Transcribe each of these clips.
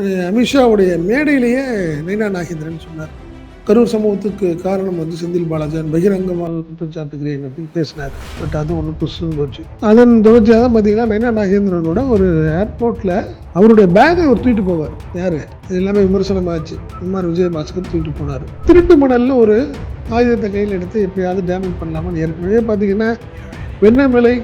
அமித்ஷாவுடைய மேடையிலேயே நைனா நாகேந்திரன் சொன்னார் கரூர் சம்பவத்துக்கு காரணம் வந்து செந்தில் பாலாஜன் பகிரங்கமாக குற்றம் சாட்டுகிறேன் அப்படின்னு பேசினார். பட் அது ஒன்று புஷ்ஷுன்னு போச்சு. அதன் தொடர்ச்சியாக தான் பார்த்தீங்கன்னா நைனா நாகேந்திரனோட ஒரு ஏர்போர்ட்டில் அவருடைய பேக்கை அவர் தூக்கிட்டு போவார். யார்? இது எல்லாமே விமர்சனமாச்சு குமார் விஜயபாஸ்கர் தூக்கிட்டு போனார். திருட்டு மணலில் ஒரு ஆயுதத்தை கையில் எடுத்து எப்படியாவது டேமேஜ் பண்ணலாமான்னு ஏற்கனவே பார்த்தீங்கன்னா வெண்ணமலை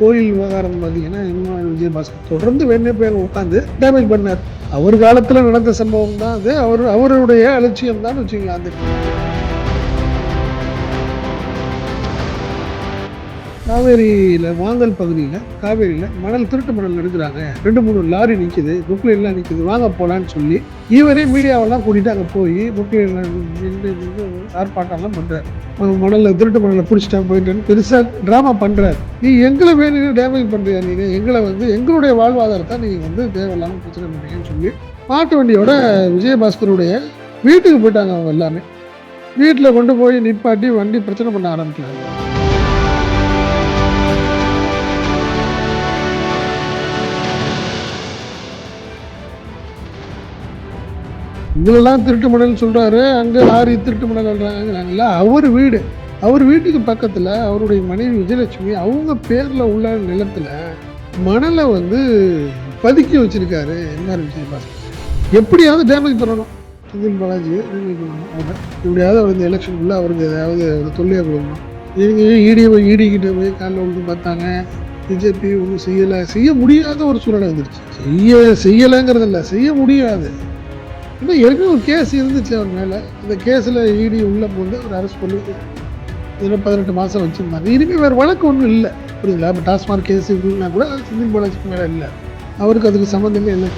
கோயில் விவகாரம் பார்த்தீங்கன்னா எம்ஆர் விஜயபாஸ்கர் தொடர்ந்து வெண்ணை பேர் உட்காந்து டேமேஜ் பண்ணார். அவர் காலத்தில் நடந்த சம்பவம் தான் அது. அவர் அவருடைய அலட்சியம் தான் வச்சுக்கலாம் அந்த காவேரியில் வாங்கல் பகுதியில் காவேரியில் மணல் திருட்டு மணல் எடுக்கிறாங்க ரெண்டு மூணு லாரி நிற்கிது புக்லைன்லாம் நிற்கிது வாங்க போகலான்னு சொல்லி. இவரே மீடியாவெல்லாம் கூட்டிகிட்டு அங்கே போய் புக்லைன்ல நின்று நின்று ஆர்ப்பாட்டம்லாம் பண்ணுறாரு மணலில் திருட்டு மணலை பிடிச்சிட்டா போயிட்டேன்னு பெருசாக ட்ராமா பண்ணுறாரு நீ எங்களை வேணும் டேமேஜ் பண்ணுறியா நீ எங்களை வந்து எங்களுடைய வாழ்வாதாரத்தை நீங்கள் வந்து தேவையில்லாமல் பிரச்சனை பண்ணுறீங்கன்னு சொல்லி மாட்டு வண்டியோட விஜயபாஸ்கருடைய வீட்டுக்கு போயிட்டாங்க அவங்க எல்லாமே. வீட்டில் கொண்டு போய் நிப்பாட்டி வண்டி பிரச்சனை பண்ண ஆரம்பிக்கிறாங்க. இதிலெல்லாம் திருட்டு மணல்னு சொல்கிறாரு அங்கே லாரி திருட்டு மணல் சொல்கிறாங்கல்ல அவர் வீடு. அவர் வீட்டுக்கு பக்கத்தில் அவருடைய மனைவி விஜயலட்சுமி அவங்க பேரில் உள்ள நிலத்தில் மணலை வந்து பதுக்கி வச்சுருக்காரு. எம்ஆர் விஜயபாஸ் எப்படியாவது டேமேஜ் பண்ணணும். செந்தில் பாலாஜி அவர் எப்படியாவது அவர் இந்த எலெக்ஷனுக்குள்ளே அவருக்கு ஏதாவது ஒரு தொல்லையை கொடுக்கணும். இவங்க இடி ஈடிக்கிட்ட போய் காலில் விழுந்து பார்த்தாங்க. பிஜேபி ஒன்றும் செய்யலை. செய்ய முடியாத ஒரு சூழ்நிலை வந்துருச்சு. செய்ய செய்யலைங்கிறதில்ல. செய்ய முடியாது. இன்னும் ஏற்கனவே ஒரு கேஸ் இருந்துச்சு அவர் மேலே. இந்த கேஸில் இடி உள்ளே போந்து ஒரு அரெஸ்ட் பண்ணி இதில் பதினெட்டு மாதம் வச்சுருந்தாங்க. இனிமேல் வேறு வழக்கு ஒன்றும் இல்லை. புரியுங்களா இப்போ டாஸ்மாக் கேஸ் இருக்குன்னா கூட சிந்திங் போலீஸ்க்கு மேலே இல்லை. அவருக்கு அதுக்கு சம்மந்தமே இல்லை.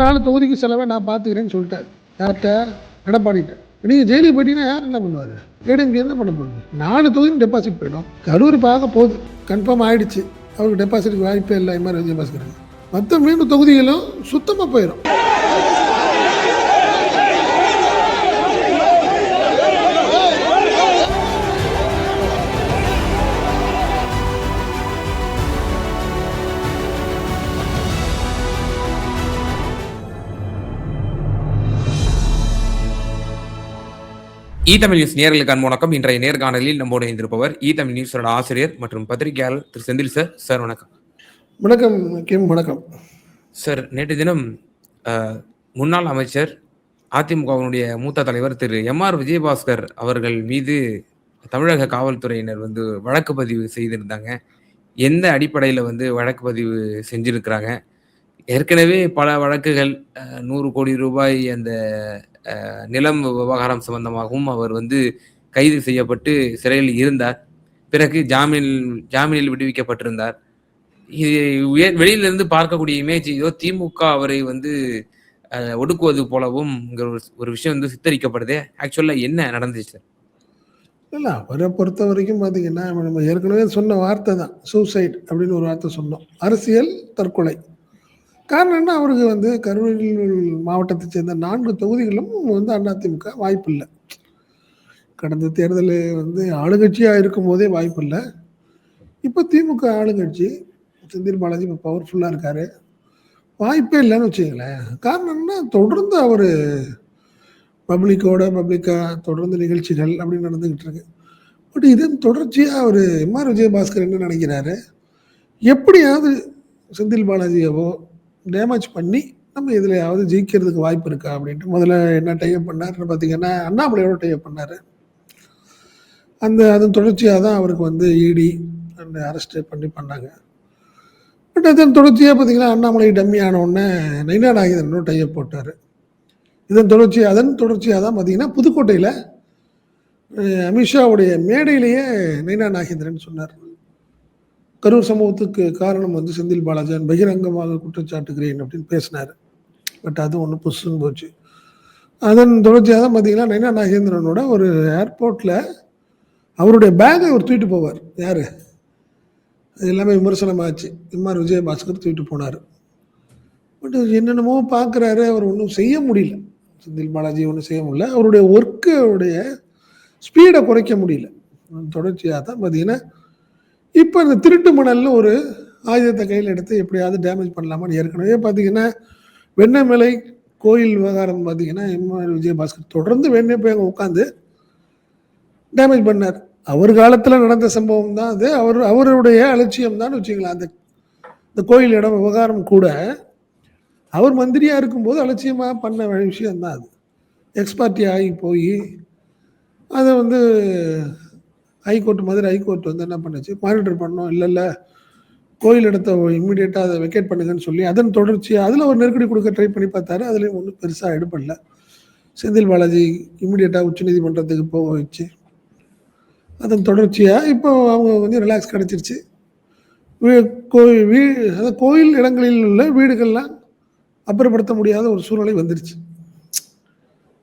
நாலு தொகுதிக்கு செலவை நான் பார்த்துக்கிறேன்னு சொல்லிட்டார் யார்கிட்ட? எடப்பாடிட்ட நீங்கள் ஜெயிலுக்கு போயிட்டீங்கன்னா யார் என்ன பண்ணுவார்? ஏடிஎம்கே என்ன பண்ண போகுது? நாலு தொகுதியும் டெபாசிட் போயிடும். கரூர் பார்க்க போகுது. கன்ஃபார்ம் ஆகிடுச்சு அவருக்கு டெபாசிட்டுக்கு வாய்ப்பே இல்லை. மாதிரி விஜயபாஸ்கருக்கு மற்ற மீண்டும் தொகுதிகளும் சுத்தமாக போயிடும். இ தமிழ் நியூஸ் நேர்களுக்கு அன்பு வணக்கம். இன்றைய நேர்காணலில் நம்மோடு இணைந்திருப்பவர் இ தமிழ் நியூஸோட ஆசிரியர் மற்றும் பத்திரிகையாளர் திரு செந்தில் சார். சார் வணக்கம். வணக்கம் கிம் வணக்கம். சார் நேற்று தினம் முன்னாள் அமைச்சர் அதிமுகவினுடைய மூத்த தலைவர் திரு எம் ஆர் விஜயபாஸ்கர் அவர்கள் மீது தமிழக காவல்துறையினர் வந்து வழக்கு பதிவு செய்திருந்தாங்க. எந்த அடிப்படையில் வந்து வழக்கு பதிவு செஞ்சிருக்கிறாங்க? ஏற்கனவே பல வழக்குகள் நூறு கோடி ரூபாய் அந்த நிலம் விவகாரம் சம்பந்தமாகவும் அவர் வந்து கைது செய்யப்பட்டு சிறையில் இருந்தார். பிறகு ஜாமீன் ஜாமீனில் விடுவிக்கப்பட்டிருந்தார். இது வெளியிலிருந்து பார்க்கக்கூடிய இமேஜ் ஏதோ திமுக அவரை வந்து ஒடுக்குவது போலவும் ஒரு விஷயம் வந்து சித்தரிக்கப்படுது. ஆக்சுவலா என்ன நடந்துச்சு? சார் இல்லை அவரை பொறுத்த வரைக்கும் பார்த்தீங்கன்னா நம்ம ஏற்கனவே சொன்ன வார்த்தை தான் சூசைட் அப்படின்னு ஒரு வார்த்தை சொன்னோம். அரசியல் தற்கொலை. காரணம் என்ன? அவருக்கு வந்து கரூர் மாவட்டத்தை சேர்ந்த நான்கு தொகுதிகளும் வந்து அதிமுக வாய்ப்பு இல்லை கடந்த தேர்தல் வந்து ஆளுங்கட்சியாக இருக்கும் போதே வாய்ப்பு இல்லை இப்போ திமுக ஆளுங்கட்சி செந்தில் பாலாஜி இப்போ பவர்ஃபுல்லாக இருக்காரு. வாய்ப்பே இல்லைன்னு வச்சுங்களேன் காரணம் என்ன? தொடர்ந்து அவர் பப்ளிக்கோட பப்ளிக்காக தொடர்ந்து நிகழ்ச்சிகள் அப்படின்னு நடந்துக்கிட்டு இருக்கு. பட் இதன் தொடர்ச்சியாக அவர் எம்ஆர் விஜயபாஸ்கர் என்ன நினைக்கிறாரு? எப்படியாவது செந்தில் பாலாஜியவோ டேமேஜ் பண்ணி நம்ம இதுலையாவது ஜெயிக்கிறதுக்கு வாய்ப்பு இருக்கா அப்படின்ட்டு முதல்ல என்ன டைப் பண்ணாருன்னு பார்த்தீங்கன்னா அண்ணாமலையோட டைப் பண்ணார். அந்த அதன் தொடர்ச்சியாக தான் அவருக்கு வந்து இடி அந்த அரெஸ்ட் பண்ணி பண்ணாங்க. பட் அதன் தொடர்ச்சியாக பார்த்தீங்கன்னா அண்ணாமலை டம்மி ஆன உடனே நைனா நாகேந்திரனோட டைப் போட்டார். இதன் தொடர்ச்சி அதன் தொடர்ச்சியாக தான் பார்த்தீங்கன்னா புதுக்கோட்டையில் அமித்ஷாவுடைய மேடையிலேயே நைனா நாகேந்திரன் சொன்னார். கரூர் சம்பவத்துக்கு காரணம் வந்து செந்தில் பாலாஜன் பகிரங்கமாக குற்றச்சாட்டுகிறேன் அப்படின்னு பேசினார். பட் அது ஒன்று புஷ்ஷுன்னு போச்சு. அதன் தொடர்ச்சியாக தான் பார்த்தீங்கன்னா நைனா நாகேந்திரனோட ஒரு ஏர்போர்ட்டில் அவருடைய பேக்கை அவர் தூக்கிட்டு போவார். யார்? அது எல்லாமே விமர்சனமாச்சு. இம்மார் விஜயபாஸ்கர் தூக்கிட்டு போனார். பட் என்னென்னமோ பார்க்குறாரு அவர் ஒன்றும் செய்ய முடியல. செந்தில் பாலாஜி ஒன்றும் செய்ய முடியல. அவருடைய ஒர்க்குடைய ஸ்பீடை குறைக்க முடியல. தொடர்ச்சியாக தான் பார்த்தீங்கன்னா இப்போ இந்த திருட்டு மணல்னு ஒரு ஆயுதத்தை கையில் எடுத்து எப்படியாவது டேமேஜ் பண்ணலாமான்னு ஏற்கனவே பார்த்தீங்கன்னா வெண்ணமலை கோயில் விவகாரம் பார்த்தீங்கன்னா எம்ஆர் விஜயபாஸ்கர் தொடர்ந்து வேணே போய் அங்கே உட்காந்து டேமேஜ் பண்ணார். அவர் காலத்தில் நடந்த சம்பவம் தான் அது. அவர் அவருடைய அலட்சியம் தான் வச்சுக்கலாம் அந்த இந்த கோயில் இடம் விவகாரம் கூட அவர் மந்திரியாக இருக்கும்போது அலட்சியமாக பண்ண விஷயம் தான் அது எக்ஸ்பார்ட்டி ஆகி போய் அதை வந்து ஹைகோர்ட் மதுரை ஹைகோர்ட் வந்து என்ன பண்ணுச்சு? மானிட்டர் பண்ணோம் இல்லை இல்லை. கோயில் இடத்த இம்மிடியேட்டாக அதை வெக்கேட் பண்ணுங்கன்னு சொல்லி அதன் தொடர்ச்சியாக அதில் ஒரு நெருக்கடி கொடுக்க ட்ரை பண்ணி பார்த்தாரு. அதுலேயும் ஒன்றும் பெருசாக எடுப்படல செந்தில் பாலாஜி இம்மிடியேட்டாக உச்சநீதிமன்றத்துக்கு போக வச்சு அதன் தொடர்ச்சியாக இப்போ அவங்க வந்து ரிலாக்ஸ் கிடச்சிருச்சு. கோயில் வீ அதாவது கோயில் இடங்களில் உள்ள வீடுகள்லாம் அப்புறப்படுத்த முடியாத ஒரு சூழ்நிலை வந்துருச்சு.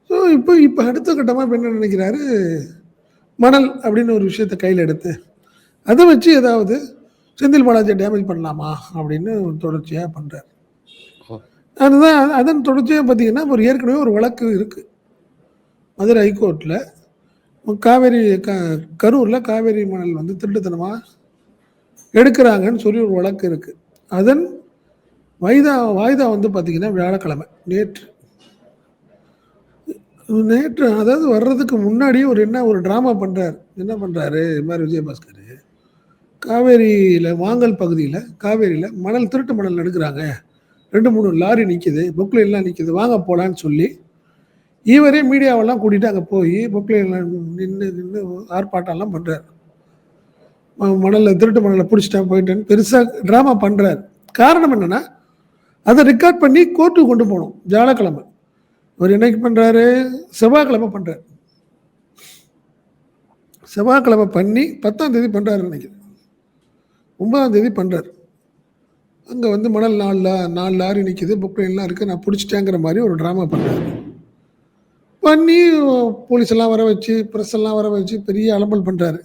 ஸோ இப்போ இப்போ அடுத்த கட்டமாக இப்போ என்ன நினைக்கிறாரு? மணல் அப்படின்னு ஒரு விஷயத்தை கையில் எடுத்து அதை வச்சு ஏதாவது செந்தில் பாலாஜியை டேமேஜ் பண்ணலாமா அப்படின்னு தொடர்ச்சியாக பண்ணுறாரு. அதுதான் அதன் தொடர்ச்சியாக பார்த்தீங்கன்னா ஒரு ஏற்கனவே ஒரு வழக்கு இருக்குது மதுரை ஹைகோர்ட்டில் காவேரி க கரூரில் காவேரி மணல் வந்து திருட்டுத்தனமாக எடுக்கிறாங்கன்னு சொல்லி ஒரு வழக்கு இருக்குது அதன் வாய்தா வாய்தா வந்து பார்த்திங்கன்னா வியாழக்கிழமை நேற்று. நேற்று அதாவது வர்றதுக்கு முன்னாடியே ஒரு என்ன ஒரு ட்ராமா பண்ணுறாரு என்ன பண்ணுறாரு இது மாதிரி விஜயபாஸ்கர். காவேரியில் வாங்கல் பகுதியில் காவேரியில் மணல் திருட்டு மணல் எடுக்கிறாங்க ரெண்டு மூணு லாரி நிற்கிது புக்லைன்லாம் நிற்கிது வாங்க போகலான்னு சொல்லி இவரே மீடியாவெல்லாம் கூட்டிகிட்டு அங்கே போய் புக்லைன்லாம் நின்று நின்று ஆர்ப்பாட்டம்லாம் பண்ணுறாரு மணலில் திருட்டு மணலை பிடிச்சிட்டா போயிட்டேன்னு பெருசாக ட்ராமா பண்ணுறாரு காரணம் என்னென்னா அதை ரெக்கார்ட் பண்ணி கோர்ட்டுக்கு கொண்டு போகணும் வியாழக்கிழமை. அவர் என்னைக்கு பண்ணுறாரு செவ்வாய்க்கிழமை பண்ணுறாரு செவ்வாய்க்கிழமை பண்ணி பத்தாம் தேதி பண்ணுறாரு நினைக்கிறேன். ஒன்பதாம் தேதி பண்ணுறாரு அங்கே வந்து மணல் நாலு லா நாலு லாரி நிற்கிது புக்லைன்லாம் இருக்குது நான் பிடிச்சிட்டேங்கிற மாதிரி ஒரு ட்ராமா பண்ணுறாரு பண்ணி போலீஸ் எல்லாம் வர வச்சு ப்ரெஸ் எல்லாம் வர வச்சு பெரிய அலம்பல் பண்ணுறாரு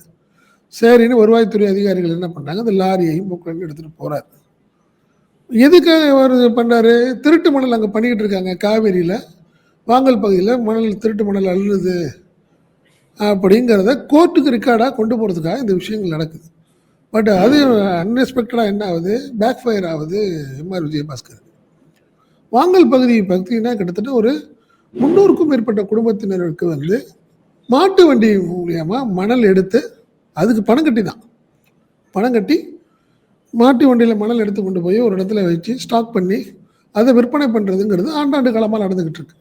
சரின்னு வருவாய்த்துறை அதிகாரிகள் என்ன பண்ணுறாங்க அந்த லாரியையும் புக்லைன் எடுத்துகிட்டு போகிறாரு எதுக்காக அவர் பண்ணுறாரு திருட்டு மணல் அங்கே பண்ணிக்கிட்டு இருக்காங்க. காவேரியில் வாங்கல் பகுதியில் மணல் திருட்டு மணல் அள்ளுது அப்படிங்கிறத கோர்ட்டுக்கு ரெக்கார்டாக கொண்டு போகிறதுக்காக இந்த விஷயங்கள் நடக்குது. பட் அது அன்எக்ஸ்பெக்டடாக என்ன ஆகுது? பேக் ஃபயர் ஆகுது எம்ஆர் விஜயபாஸ்கர் வாங்கல் பகுதி பார்த்தீங்கன்னா கிட்டத்தட்ட ஒரு முந்நூறுக்கும் மேற்பட்ட குடும்பத்தினருக்கு வந்து மாட்டு வண்டி மூலியமாக மணல் எடுத்து அதுக்கு பணம் கட்டி தான் பணம் கட்டி மாட்டு வண்டியில் மணல் எடுத்து கொண்டு போய் ஒரு இடத்துல வச்சு ஸ்டாக் பண்ணி அதை விற்பனை பண்ணுறதுங்கிறது ஆண்டாண்டு காலமாக நடந்துக்கிட்டு இருக்கு.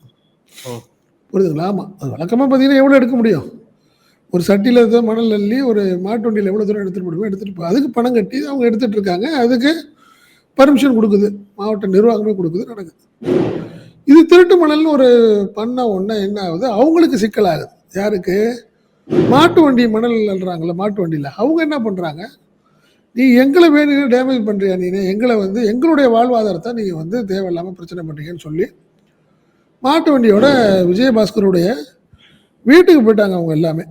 புரியுதுங்களா? ஆமாம் அது வழக்கமாக பார்த்தீங்கன்னா எவ்வளோ எடுக்க முடியும்? ஒரு சட்டியில் இருக்க மணல் அள்ளி ஒரு மாட்டு வண்டியில் எவ்வளோ தூரம் எடுத்துகிட்டு முடியுமோ எடுத்துகிட்டு அதுக்கு பணம் கட்டி அவங்க எடுத்துகிட்டு இருக்காங்க. அதுக்கு பர்மிஷன் கொடுக்குது. மாவட்ட நிர்வாகமே கொடுக்குது. நடக்குது. இது திருட்டு மணல்னு ஒரு பண்ண ஒன்றா என்ன ஆகுது? அவங்களுக்கு சிக்கலாகுது. யாருக்கு? மாட்டு வண்டி மணல் அள்ளுறாங்கல்ல மாட்டு வண்டியில். அவங்க என்ன பண்ணுறாங்க நீ எங்களை வேணும்னு டேமேஜ் பண்ணுறியா நீ எங்களை வந்து எங்களுடைய வாழ்வாதாரத்தை நீங்கள் வந்து தேவையில்லாமல் பிரச்சனை பண்ணுறீங்கன்னு சொல்லி மாட்டு வண்டியோட விஜயபாஸ்கருடைய வீட்டுக்கு போயிட்டாங்க அவங்க எல்லாமே.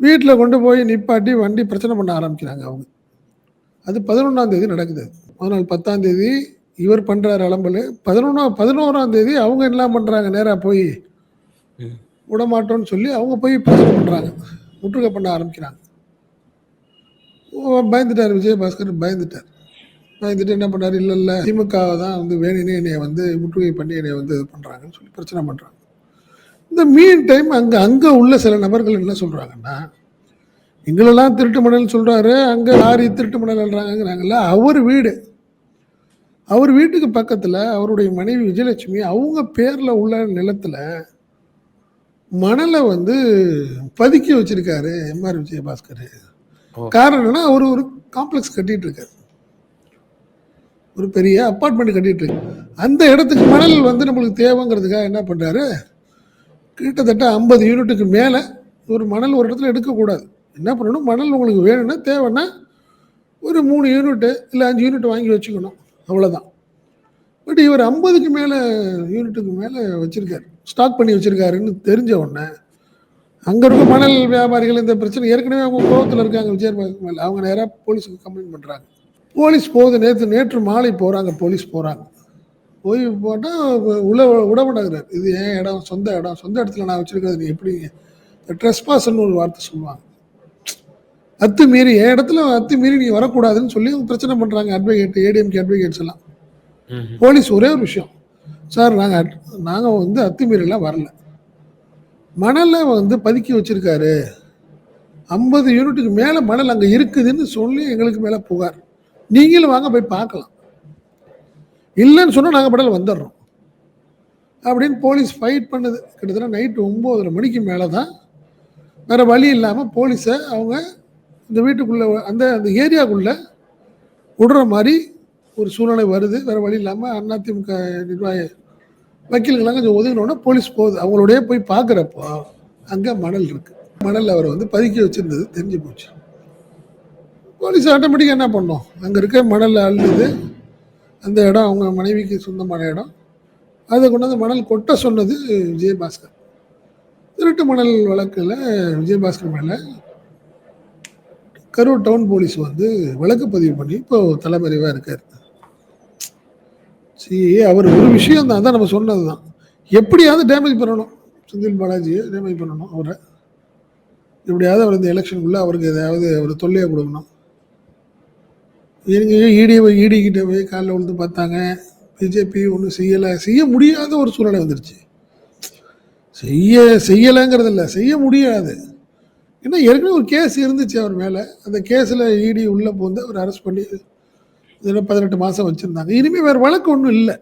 வீட்டில் கொண்டு போய் நிப்பாட்டி வண்டி பிரச்சனை பண்ண ஆரம்பிக்கிறாங்க அவங்க. அது பதினொன்றாம் தேதி நடக்குது. அதனால் பத்தாம் தேதி இவர் பண்ணுறாரு அலம்பல். பதினொன்றா பதினோராம் தேதி அவங்க என்ன பண்ணுறாங்க நேராக போய் ம். விடமாட்டோம்னு சொல்லி அவங்க போய் பிரச்சனை பண்ணுறாங்க முற்றுகை பண்ண ஆரம்பிக்கிறாங்க. ஓ, பயந்துட்டார் விஜயபாஸ்கர் பயந்துட்டார். பயந்துட்டு என்ன பண்ணார்? இல்லை இல்லை. திமுக தான் வந்து வேணுனே என்னைய வந்து முற்றுகை பண்ணி என்னைய வந்து இது பண்ணுறாங்கன்னு சொல்லி பிரச்சனை பண்ணுறாங்க இந்த மீன் டைம் அங்கே அங்கே உள்ள சில நபர்கள் என்ன சொல்கிறாங்கன்னா எங்களெல்லாம் திருட்டு மணல்னு சொல்கிறாரு அங்கே லாரி திருட்டு மணல் அல்றாங்கங்கிறாங்கல்ல அவர் வீடு. அவர் வீட்டுக்கு பக்கத்தில் அவருடைய மனைவி விஜயலட்சுமி அவங்க பேரில் உள்ள நிலத்தில் மணலை வந்து பதுக்கி வச்சிருக்காரு எம்ஆர் விஜயபாஸ்கர். காரணம் என்னன்னா அவர் ஒரு காம்ப்ளெக்ஸ் கட்டிட்டு இருக்காரு. ஒரு பெரிய அப்பார்ட்மெண்ட் கட்டிட்டு அந்த இடத்துக்கு மணல் வந்து நம்மளுக்கு தேவைங்கிறதுக்காக என்ன பண்ணுறாரு கிட்டத்தட்ட ஐம்பது யூனிட்டுக்கு மேலே ஒரு மணல் ஒரு இடத்துல எடுக்கக்கூடாது. என்ன பண்ணணும்? மணல் உங்களுக்கு வேணும்னா தேவைன்னா ஒரு மூணு யூனிட்டு இல்லை அஞ்சு யூனிட் வாங்கி வச்சுக்கணும். அவ்வளோதான் பட் இவர் ஐம்பதுக்கு மேலே யூனிட்டுக்கு மேலே வச்சுருக்காரு. ஸ்டாக் பண்ணி வச்சிருக்காருன்னு தெரிஞ்ச உடனே அங்கே இருக்க மணல் வியாபாரிகள் இந்த பிரச்சனை ஏற்கனவே அவங்க கோபத்தில் இருக்காங்க. விஜயபாஸ்கர் மேலே அவங்க நேராக போலீஸுக்கு கம்ப்ளைண்ட் பண்ணுறாங்க போலீஸ் போகுது நேற்று நேற்று மாலை போகிறாங்க போலீஸ் போகிறாங்க போய் போட்டால் உள்ள விட மாட்டேங்கிறார் இது என் இடம்? சொந்த இடம். சொந்த இடத்துல நான் வச்சிருக்கிறது நீ எப்படி? ட்ரெஸ்பாஸ்ன்னு ஒரு வார்த்தை சொல்லுவாங்க. அத்துமீறி என் இடத்துல அத்துமீறி நீ வரக்கூடாதுன்னு சொல்லி பிரச்சனை பண்ணுறாங்க அட்வொகேட் ஏடிஎம்கே அட்வொகேட்ஸ் எல்லாம். போலீஸ் ஒரே ஒரு விஷயம். சார் நாங்கள் நாங்கள் வந்து அத்துமீறலாம் வரல. மணலை வந்து பதுக்கி வச்சிருக்காரு. ஐம்பது யூனிட்டுக்கு மேலே மணல் அங்கே இருக்குதுன்னு சொல்லி எங்களுக்கு மேலே புகார். நீங்களும் வாங்க போய் பார்க்கலாம். இல்லைன்னு சொன்னால் நாங்கள் படல வந்துடுறோம். அப்படின்னு போலீஸ் ஃபைட் பண்ணுது. கிட்டத்தட்ட நைட்டு ஒம்போதரை மணிக்கு மேலே தான் வேறு வழி இல்லாமல் போலீஸை அவங்க இந்த வீட்டுக்குள்ளே அந்த அந்த ஏரியாக்குள்ளே விடுற மாதிரி ஒரு சூழ்நிலை வருது. வேறு வழி இல்லாமல் அதிமுக நிர்வாக வக்கீல்கள்லாம் கொஞ்சம் ஒதுங்கினோடனே போலீஸ் போகுது. அவங்களோடய போய் பார்க்குறப்போ அங்கே மணல் இருக்குது மணல் அவரை வந்து பதுக்கி வச்சுருந்தது. தெரிஞ்சு போச்சு. போலீஸ் ஆட்டோமேட்டிக்காக என்ன பண்ணோம்? அங்கே இருக்க மணல் அள்ளுது. அந்த இடம் அவங்க மனைவிக்கு சொந்தமான இடம். அதை கொண்டு வந்து மணல் கொட்ட சொன்னது விஜயபாஸ்கர். திருட்டு மணல் வழக்கில் விஜயபாஸ்கர் மேலே கரூர் டவுன் போலீஸ் வந்து வழக்கு பதிவு பண்ணி இப்போ தலைமறைவாக இருக்கார். சரி அவர் ஒரு விஷயம் தான். அதான் நம்ம சொன்னது தான் எப்படியாவது டேமேஜ் பண்ணணும். செந்தில் பாலாஜியை டேமேஜ் பண்ணணும் அவரை. எப்படியாவது அவர் இந்த எலெக்ஷனுக்குள்ளே அவருக்கு ஏதாவது ஒரு தொல்லையை கொடுக்கணும். இவங்க இடி இடிக்கிட்ட போய் காலைல விழுந்து பார்த்தாங்க. பிஜேபி ஒன்றும் செய்யலை. செய்ய முடியாத ஒரு சூழ்நிலை வந்துருச்சு. செய்ய செய்யலைங்கிறது இல்லை. செய்ய முடியாது. ஏன்னா ஏற்கனவே ஒரு கேஸ் இருந்துச்சு அவர் மேலே. அந்த கேஸில் இடி உள்ளே போந்து அவர் அரெஸ்ட் பண்ணி இதில் பதினெட்டு மாதம் வச்சுருந்தாங்க. இனிமேல் வேறு வழக்கு ஒன்றும் இல்லை.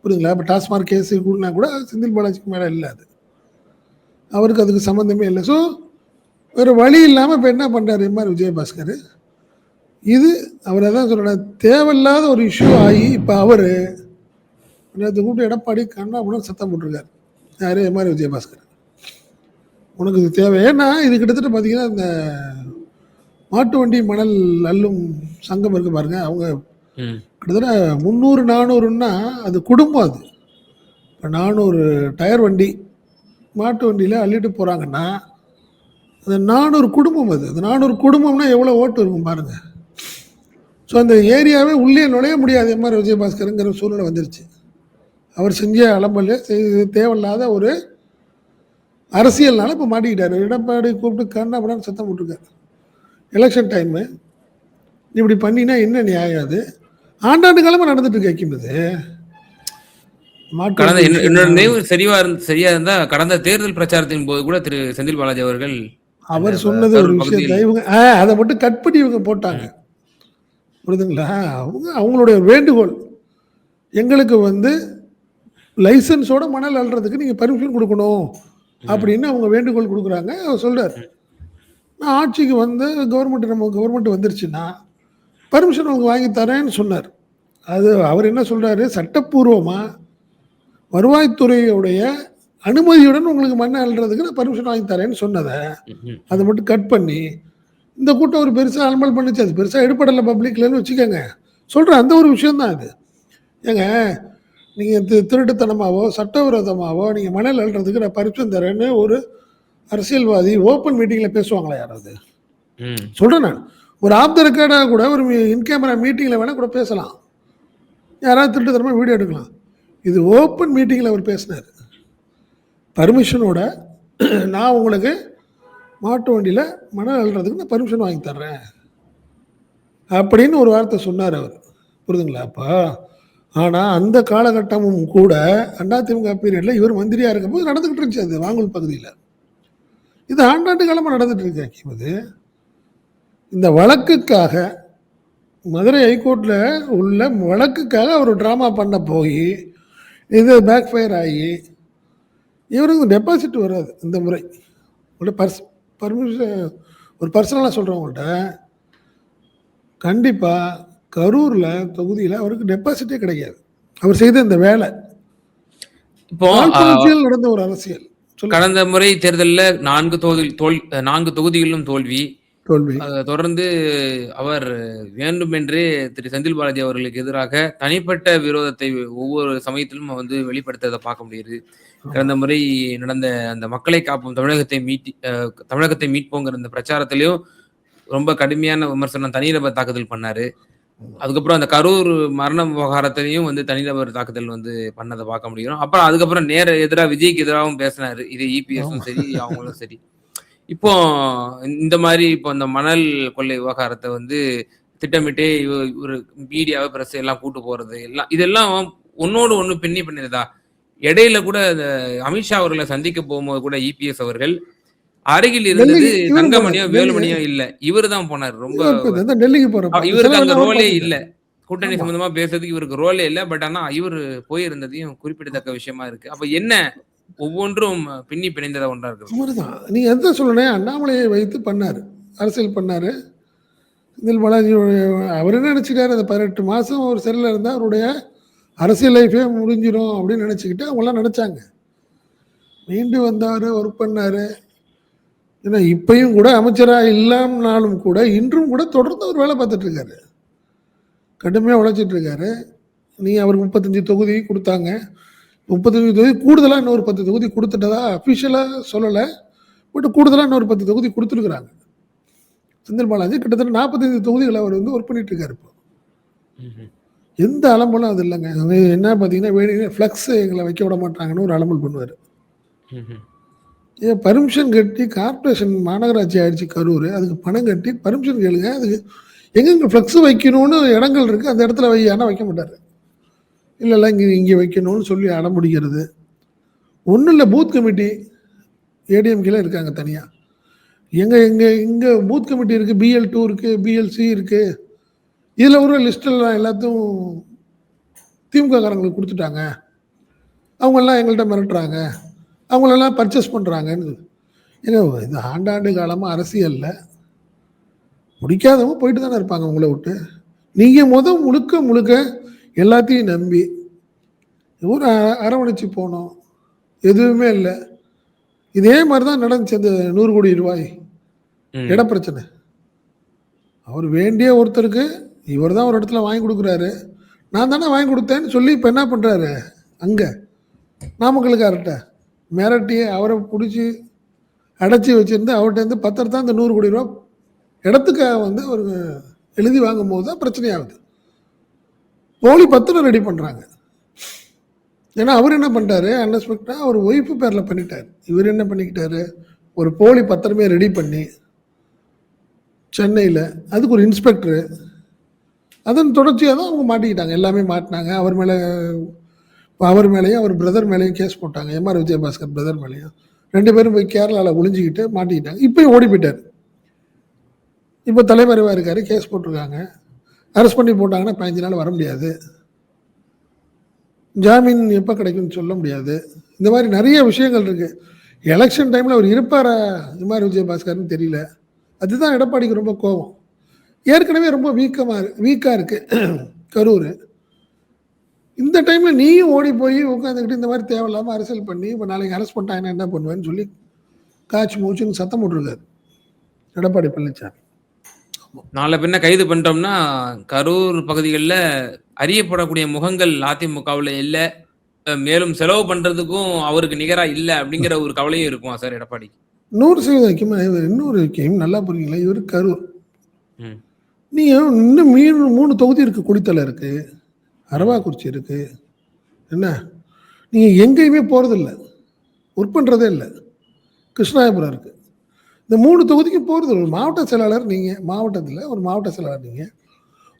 புரியுதுங்களா? இப்போ டாஸ்மார்க் கேஸு கூடனா கூட செந்தில் பாலாஜிக்கு மேலே இல்லை அது. அவருக்கு அதுக்கு சம்மந்தமே இல்லை. ஸோ வேறு வழி இல்லாமல் இப்போ என்ன பண்ணுறாரு எம்ஆர் விஜயபாஸ்கர்? இது அவர் அதான் சொல்கிறேன் தேவையில்லாத ஒரு இஷ்யூ ஆகி இப்போ அவர் நேற்று கூப்பிட்டு எடப்பாடி கண்ணா கூட சத்தம் போட்டிருக்காரு. யார்? M R Vijayabaskar. உனக்கு இது தேவை. ஏன்னா இது கிட்டத்தட்ட பார்த்தீங்கன்னா இந்த மாட்டு வண்டி மணல் அள்ளும் சங்கம் இருக்கு பாருங்க. அவங்க. கிட்டத்தட்ட முந்நூறு நானூறுன்னா அது குடும்பம் அது. இப்போ நானூறு டயர் வண்டி மாட்டு வண்டியில் அள்ளிட்டு போகிறாங்கன்னா அது நானூறு குடும்பம் அது. அந்த நானூறு குடும்பம்னா எவ்வளோ ஓட்டு இருக்கும் பாருங்க. ஸோ அந்த ஏரியாவே உள்ளே நுழைய முடியாது எம்ஆர் விஜயபாஸ்கருங்கிற சூழ்நிலை வந்துருச்சு. அவர் செஞ்ச அலம்பல் தேவையில்லாத ஒரு அரசியல்னால இப்போ மாட்டிக்கிட்டாரு. எடப்பாடி கூப்பிட்டு கண்ணாபடான்னு சத்தம் போட்டிருக்காரு. எலெக்ஷன் டைமு இப்படி பண்ணினா என்ன நியாயம் அது? ஆண்டாண்டு காலமாக நடந்துட்டு வைக்கும்போது மாட்டு கடந்த என்னோட நினைவு சரியா இருந்து சரியா இருந்தா கடந்த தேர்தல் பிரச்சாரத்தின் போது கூட திரு செந்தில் பாலாஜி அவர்கள் அவர் சொன்னது ஒரு விஷயத்தை இவங்க அதை மட்டும் கட் பண்ணி இவங்க போட்டாங்க. புரியுதுங்களா? அவங்க அவங்களுடைய வேண்டுகோள். எங்களுக்கு வந்து லைசன்ஸோட மணல் அள்ளுறதுக்கு நீங்கள் பர்மிஷன் கொடுக்கணும் அப்படின்னு அவங்க வேண்டுகோள் கொடுக்குறாங்க. அவர் சொல்றாரு. நான் ஆட்சிக்கு வந்து கவர்மெண்ட் நம்ம கவர்மெண்ட் வந்துருச்சுன்னா பர்மிஷன் அவங்க வாங்கி தரேன்னு சொன்னார். அது அவர் என்ன சொல்றாரு? சட்டப்பூர்வமாக வருவாய்த்துறையுடைய அனுமதியுடன் உங்களுக்கு மண்ணை அள்ளுறதுக்கு நான் பர்மிஷன் வாங்கி தரேன்னு சொன்னதை. அதை மட்டும் கட் பண்ணி இந்த கூட்டம் ஒரு பெருசாக அலமல் பண்ணுச்சு. அது பெருசாக எடுப்படலை பப்ளிக்லன்னு வச்சுக்கோங்க. சொல்கிறேன் அந்த ஒரு விஷயம்தான் அது. ஏங்க நீங்கள் தி திருட்டுத்தனமாவோ சட்டவிரோதமாவோ நீங்கள் மணல் அள்ளுறதுக்கு நான் பரிசம் தரேன்னு ஒரு அரசியல்வாதி ஓப்பன் மீட்டிங்கில் பேசுவாங்களா யாராவது? ம். சொல்கிறேன் நான். ஒரு ஆப் த ரெக்கார்டாக கூட ஒரு இன் கேமரா மீட்டிங்கில் வேணால் கூட பேசலாம். யாராவது திருட்டுத்தனமாக வீடியோ எடுக்கலாம். இது ஓப்பன் மீட்டிங்கில் அவர் பேசினார். பர்மிஷனோட நான் உங்களுக்கு மாட்டு வண்டியில் மணல் அள்ளுறதுக்கு நான் பர்மிஷன் வாங்கி தர்றேன். அப்படின்னு ஒரு வார்த்தை சொன்னார் அவர். புரிதுங்களா அப்போ? ஆனால் அந்த காலகட்டமும் கூட அதிமுக பீரியடில் இவர் மந்திரியாக இருக்கும்போது நடந்துக்கிட்டு இருந்துச்சு அது வாங்கல் பகுதியில். இது ஆண்டாண்டு காலமாக நடந்துட்டு இருக்கு இது இந்த வழக்குக்காக மதுரை ஹைகோர்ட்டில் உள்ள வழக்குக்காக அவர் ட்ராமா பண்ண போய் இது பேக் ஃபயர் ஆகி இவருக்கு டெபாசிட் வராது இந்த முறை. பர்ஸ் பர்மிஷன் ஒரு பர்சனலாக சொல்கிறவங்கள்ட்ட கண்டிப்பாக கரூரில் தொகுதியில் அவருக்கு டெபாசிட்டே கிடைக்காது. அவர் செய்த இந்த வேலை. இப்போ நடந்த ஒரு அரசியல். கடந்த முறை தேர்தல்ல நான்கு தொகுதி தோல் நான்கு தொகுதிகளிலும் தோல்வி தோல்வி தொடர்ந்து அவர் வேண்டுமென்றே திரு செந்தில் பாலாஜி அவர்களுக்கு எதிராக தனிப்பட்ட விரோதத்தை ஒவ்வொரு சமயத்திலும் வந்து வெளிப்படுத்துறத பார்க்க முடியுது. கடந்த முறை நடந்த அந்த மக்களை காப்போம் தமிழகத்தை மீட்டி தமிழகத்தை மீட்போங்கிற அந்த பிரச்சாரத்திலயும் ரொம்ப கடுமையான விமர்சனம் தனிநபர் தாக்குதல் பண்ணாரு. அதுக்கப்புறம் அந்த கரூர் மரண விவகாரத்திலயும் வந்து தனிநபர் தாக்குதல் வந்து பண்ணத பார்க்க முடியும். அப்புறம் அதுக்கப்புறம் நேர எதிரா விஜய்க்கு எதிராவும் பேசினாரு. இது இபிஎஸும் சரி, அவங்களும் சரி. இப்போ இந்த மாரி இப்போ இந்த மணல் கொள்ளை விவகாரத்த வந்து திட்டமிட்டே இவரு மீடியாவ, பிரஸ் எல்லாம் கூட்டு போறது எல்லாம் இதெல்லாம் ஒண்ணோடு ஒண்ணு பின்னி பிணையுதா? இடையில கூட அமித்ஷா அவர்கள சந்திக்க போகும்போது கூட இபிஎஸ் அவர்கள் அருகில் இருந்தது தங்கமணியோ. வேலுமணியோ இல்ல. இவரு தான் போனாரு. ரொம்ப இவருக்கு அவர் ரோலே. இல்ல. கூட்டணி. சம்பந்தமா பேசுறதுக்கு இவருக்கு ரோலே இல்ல. பட் ஆனா இவரு போயிருந்ததையும் குறிப்பிடத்தக்க விஷயமா இருக்கு. அப்ப என்ன ஒவ்வொன்றும் பின்னி பிணைந்ததா ஒன்றா இருக்கு அவர்தான். நீ எந்த சொல்லணும் அண்ணாமலையை வைத்து பண்ணாரு. அரசியல் பண்ணாரு. இதில் பாலாஜி அவர் என்ன நினைச்சுட்டாரு அந்த பதினெட்டு மாதம் ஒரு சிறையில இருந்தால் அவருடைய அரசியல் லைஃபே முடிஞ்சிடும் அப்படின்னு நினச்சிக்கிட்டு அவங்களாம் நினச்சாங்க மீண்டு வந்தார் ஒர்க் பண்ணாரு. ஏன்னா இப்பையும் கூட அமைச்சராக இல்லாமனாலும் கூட இன்றும் கூட தொடர்ந்து அவர் வேலை பார்த்துட்ருக்காரு கடுமையாக உழைச்சிட்ருக்காரு நீ அவருக்கு 35 தொகுதி கொடுத்தாங்க 35 தொகுதி கூடுதலா இன்னொரு 10 தொகுதி குடுத்துட்டதா அபிஷியலா சொல்லல. பட் கூடுதலா இன்னொரு 10 தொகுதி குடுத்துருக்காங்க. செந்தில் பாலாஜி கிட்டத்தட்ட 45 தொகுதிகள் அவர் வந்து ஒர்க் பண்ணிட்டு இருக்காரு இப்போ. எந்த அலம்பலும் அது இல்லங்க. என்ன பார்த்தீங்கன்னா, வேணும்னே ஃப்ளக்ஸ் எங்கள வைக்க விட மாட்டாங்கன்னு ஒரு அலம்பல் பண்ணுவாரு. ஏன் பர்மிஷன் கட்டி கார்ப்பரேஷன் மாநகராட்சி ஆயிடுச்சு கரூர். அதுக்கு பணம் கட்டி பர்மிஷன் கேளுங்க. அதுக்கு எங்கெங்க ஃப்ளக்ஸ் வைக்கணும்னு இடங்கள் இருக்கு. அந்த இடத்துல வை ஆனா வைக்க மாட்டாரு. இல்ல, இங்கே இங்கே வைக்கணும்னு சொல்லி அடம் பிடிக்கிறது. ஒன்றும் இல்லை பூத் கமிட்டி ஏடிஎம்கேல இருக்காங்க தனியாக எங்கள் எங்கள் இங்கே பூத் கமிட்டி இருக்குது பிஎல் டூ இருக்குது பிஎல்சி இருக்குது இதில் ஒரு லிஸ்ட்டெல்லாம் எல்லாத்தையும் திமுககாரங்களுக்கு கொடுத்துட்டாங்க குடுத்துட்டாங்க. எங்கள்கிட்ட மிரட்டுறாங்க. அவங்களெல்லாம் பர்ச்சேஸ் பண்ணுறாங்கன்னு ஏங்க இது ஆண்டாண்டு காலமாக அரசியலில் முடிக்காதவங்க போயிட்டு தானே இருப்பாங்க உங்களை விட்டு. நீங்கள் மொத முழுக்க முழுக்க எல்லாத்தையும் நம்பி ஒரு அரவணைச்சு போனோம். எதுவுமே இல்ல. இதே மாரி தான் நடந்துச்சு அந்த 100 கோடி ரூபாய். இட பிரச்சனை. அவர் வேண்டிய ஒருத்தருக்கு இவர் தான் ஒரு இடத்துல வாங்கி குடுக்குறாரு. நான் தானே வாங்கி குடுத்தேன்னு சொல்லி இப்ப என்ன பண்றாரு? அங்க நாமக்கல்காரர்ட்ட மிரட்டி அவர புடிச்சு அடைச்சு வச்சிருந்து அவர்ட்ட இருந்து பத்திரத்த அந்த 100 கோடி ரூபா இடத்துக்காக வந்து அவரு எழுதி வாங்கும்போது தான் பிரச்சனை ஆகுது. போலி பத்திரம் ரெடி பண்ணுறாங்க ஏன்னா அவர் என்ன பண்ணிட்டாரு அன்எக்ஸ்பெக்டடா அவர் ஒய்ஃபு பேரில் பண்ணிட்டார் இவர் என்ன பண்ணிக்கிட்டாரு? ஒரு போலி பத்திரமே ரெடி பண்ணி சென்னையில் அதுக்கு ஒரு இன்ஸ்பெக்டர் அதன் தொடர்ச்சியாக தான் அவங்க மாட்டிக்கிட்டாங்க. எல்லாமே மாட்டினாங்க அவர் மேலே அவர் மேலேயும் அவர் பிரதர் மேலேயும் கேஸ் போட்டாங்க. M R. விஜயபாஸ்கர் பிரதர் மேலேயும் ரெண்டு பேரும் போய் கேரளாவில் ஒளிஞ்சிக்கிட்டு மாட்டிக்கிட்டாங்க. இப்போயும் ஓடி போயிட்டார் இப்போ தலைமறைவாக இருக்கார் கேஸ் போட்டிருக்காங்க. அரெஸ்ட் பண்ணி போட்டாங்கன்னா 15 நாள் வர முடியாது. ஜாமீன் எப்போ கிடைக்கும்னு சொல்ல முடியாது. இந்த மாதிரி நிறைய விஷயங்கள் இருக்குது எலெக்ஷன் டைமில் அவர் இருப்பாரா இது மாதிரி விஜயபாஸ்கர்னு தெரியல. அதுதான் எடப்பாடிக்கு ரொம்ப கோபம் ஏற்கனவே ரொம்ப வீக்கமாக வீக்காக இருக்குது கரூர். இந்த டைமில் நீயும் ஓடி போய் உட்காந்துக்கிட்டு இந்த மாதிரி தேவையில்லாமல் அரசியல் பண்ணி இப்போ நாளைக்கு அரெஸ்ட் பண்ணிட்டாங்கன்னா என்ன பண்ணுவேன்னு சொல்லி காய்ச்சி மூச்சுன்னு சத்தம் போட்டிருக்காரு எடப்பாடி பழனிசாமி. நாள பின்ன கைது பண்ணிட்டோம்னா, கரூர் பகுதிகள்ல அறியப்படக்கூடிய முகங்கள் அதிமுகவுல இல்ல. மேலும் செலவு பண்றதுக்கும் அவருக்கு நிகரா இல்ல அப்படிங்கிற ஒரு கவலையும் இருக்குமா சார்? 100% வைக்குமா இவர் இன்னொரு விஷயம் நல்லா புரியுங்களா? இவரு கரூர். ம். நீங்க இன்னும் மீன் 3 தொகுதி இருக்கு. குளித்தலை இருக்கு. அரவாக்குறிச்சி இருக்கு. என்ன? நீங்க எங்கேயுமே போறதில்ல. ஒர்க் பண்றதே இல்ல. கிருஷ்ணாயபுரம் இருக்கு. இந்த மூணு தொகுதிக்கும் போகிறது ஒரு மாவட்ட செயலாளர் நீங்கள் மாவட்டத்தில் ஒரு மாவட்ட செயலாளர் நீங்கள்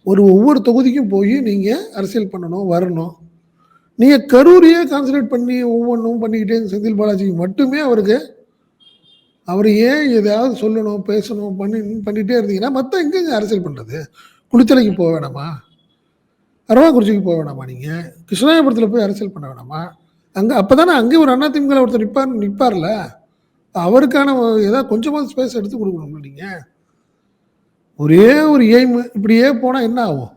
ஒரு ஒவ்வொரு தொகுதிக்கும் போய் நீங்கள் அரசியல் பண்ணணும், வரணும். நீங்கள் கரூரையே கான்சன்ட்ரேட் பண்ணி ஒவ்வொன்றும் பண்ணிக்கிட்டே செந்தில் பாலாஜிக்கு மட்டுமே அவருக்கு அவர் ஏன் எதாவது சொல்லணும், பேசணும், பண்ணி பண்ணிகிட்டே இருந்தீங்கன்னா, மற்ற எங்கெங்க அரசியல் பண்ணுறது குளித்தலைக்கு போக வேணாமா? அரவாக்குறிச்சிக்கு போக வேணாமா நீங்கள் கிருஷ்ணாயபுரத்தில் போய் அரசியல் பண்ண வேணாமா? அங்கே அப்போ தானே அங்கேயும் ஒரு அண்ணா அதிமுகல ஒருத்தர் நிப்பார் நிற்பார்ல அவருக்கான ஏதாவது கொஞ்சமாவது ஸ்பேஸ் எடுத்து குடுக்கணும்ல நீங்க. ஒரே ஒரு எய்ம் இப்படியே போனா என்ன ஆகும்?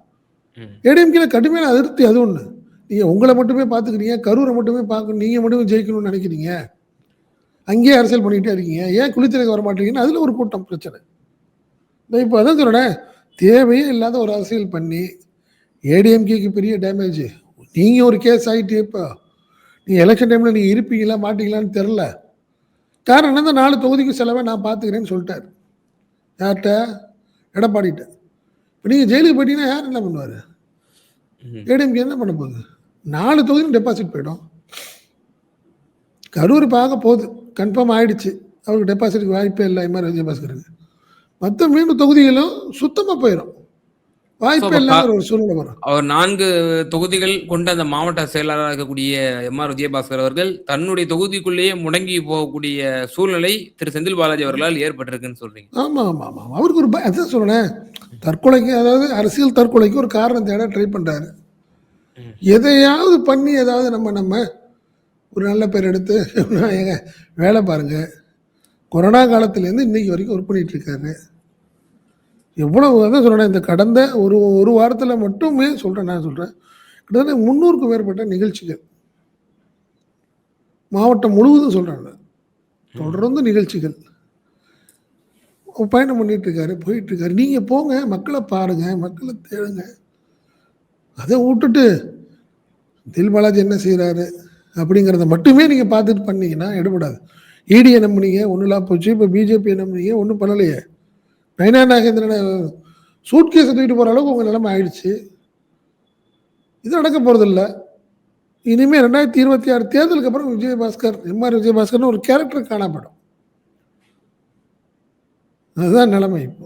ஏடிஎம்கேல கடுமையான அதிருப்தி அது ஒண்ணு. நீங்க உங்கள மட்டுமே பார்த்துக்கிறீங்க. கரூர மட்டுமே பார்க்கணும். நீங்க மட்டும் ஜெயிக்கணும்னு நினைக்கிறீங்க. அங்கேயே அரசியல் பண்ணிக்கிட்டே இருக்கீங்க. ஏன் குளித்தலைக்கு வர மாட்டீங்கன்னு அதுல ஒரு கூட்டம் பிரச்சனை. நான் இப்போ அதான் சொல்கிறேன் தேவையே இல்லாத ஒரு அரசியல் பண்ணி ஏடிஎம்கேக்கு பெரிய டேமேஜ் நீங்கள் ஒரு கேஸ் ஆகிட்டு இப்போ நீங்கள் எலெக்ஷன் டைமில் நீங்கள் இருப்பீங்களா மாட்டீங்களான்னு தெரில காரணம் என்ன நாலு தொகுதிக்கு செலவை நான் பார்த்துக்கிறேன்னு சொல்லிட்டார். யார்கிட்ட? எடப்பாடிட்ட இப்போ நீங்கள் ஜெயிலுக்கு போயிட்டீங்கன்னா யார் என்ன பண்ணுவார். ஏடிஎம்கே என்ன பண்ண போகுது? நாலு தொகுதியும் டெபாசிட் போயிடும். கரூர் பார்க்க போகுது. கன்ஃபார்ம் ஆயிடுச்சு. அவருக்கு டெபாசிட்டுக்கு வாய்ப்பே இல்லை. எம்ஆர் விஜயபாஸ்கருக்கு மற்ற மீண்டும் தொகுதிகளும் சுத்தமாக போயிடும் வாய்ப்பே இல்லாத ஒரு சூழ்நிலை வரும். அவர் நான்கு தொகுதிகள் கொண்ட அந்த மாவட்ட செயலாளராக இருக்கக்கூடிய எம் ஆர் விஜயபாஸ்கர் அவர்கள் தன்னுடைய தொகுதிக்குள்ளேயே முடங்கி போகக்கூடிய சூழ்நிலை திரு செந்தில் பாலாஜி அவர்களால் ஏற்பட்டிருக்குன்னு சொல்றீங்க. ஆமாம் ஆமாம் ஆமாம் அவருக்கு ஒரு அதான் சொல்கிறேன் தற்கொலைக்கு அதாவது அரசியல் தற்கொலைக்கு ஒரு காரணம் தேட ட்ரை பண்ணுறாரு ம். எதையாவது பண்ணி ஏதாவது நம்ம நம்ம ஒரு நல்ல பேர் எடுத்து ஏங்க வேலை பாருங்க. கொரோனா காலத்துலேருந்து இன்னைக்கு வரைக்கும் ஒர்க் பண்ணிட்டு இருக்காரு. எவ்வளவு தான் சொல்கிறேன் இந்த கடந்த ஒரு ஒரு வாரத்தில் மட்டுமே சொல்கிறேன் நான் சொல்கிறேன் கிட்டத்தட்ட முந்நூறுக்கும் மேற்பட்ட நிகழ்ச்சிகள். மாவட்டம் முழுவதும் சொல்கிறேன் நான். தொடர்ந்து நிகழ்ச்சிகள். பயணம் பண்ணிட்டு போயிட்டுருக்காரு. நீங்கள் போங்க மக்களை பாருங்க மக்களை தேடுங்க. அதை விட்டுட்டு தில் பாலாஜி என்ன செய்கிறாரு அப்படிங்கிறத மட்டுமே நீங்கள் பார்த்துட்டு பண்ணீங்கன்னா எடுபடாது. ஈடியை நம்பினீங்க பண்ணீங்க ஒன்றும் இல்லாம போச்சு. இப்போ பிஜேபியை நம்பினீங்க ஒன்றும் பண்ணலையே. நயனா நாகேந்திரனை சூட் கேஸை தூக்கிட்டு போகிற அளவுக்கு உங்கள் நிலைமை ஆயிடுச்சு. இது நடக்க போகிறதில்ல இனிமேல் ரெண்டாயிரத்தி இருபத்தி ஆறு தேர்தலுக்கு அப்புறம் விஜயபாஸ்கர் எம்ஆர் விஜயபாஸ்கர்னு ஒரு கேரக்டர் காணப்படும். அதுதான் நிலைமை இப்போ.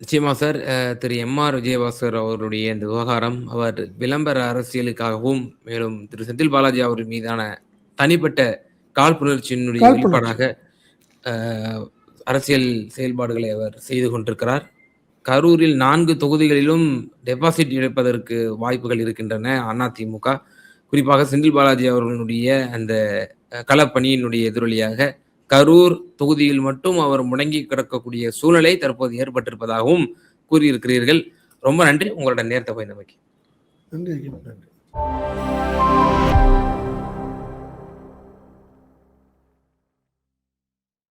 நிச்சயமா sir Thiru M R Vijayabaskar அவர்களுடைய இந்த விவகாரம் அவர் விளம்பர அரசியலுக்காகவும் மேலும் திரு செந்தில் பாலாஜி அவர்கள் மீதான தனிப்பட்ட காழ்ப்புணர்ச்சியினுடைய காழ்ப்புணர்ச்சி. வெளிப்பாடாக அரசியல் செயல்பாடுகளை அவர் செய்து கொண்டிருக்கிறார். கரூரில் நான்கு தொகுதிகளிலும் டெபாசிட் இழப்பதற்கு வாய்ப்புகள் இருக்கின்றன அதிமுக. குறிப்பாக செந்தில் பாலாஜி அவர்களுடைய அந்த களப்பணியினுடைய எதிரொலியாக கரூர் தொகுதியில் மட்டும் அவர் முடங்கி கிடக்கக்கூடிய சூழ்நிலை தற்போது ஏற்பட்டிருப்பதாகவும் கூறியிருக்கிறீர்கள். ரொம்ப நன்றி. உங்களோட நேரத்தை பயந்தமைக்கு நன்றி நன்றி.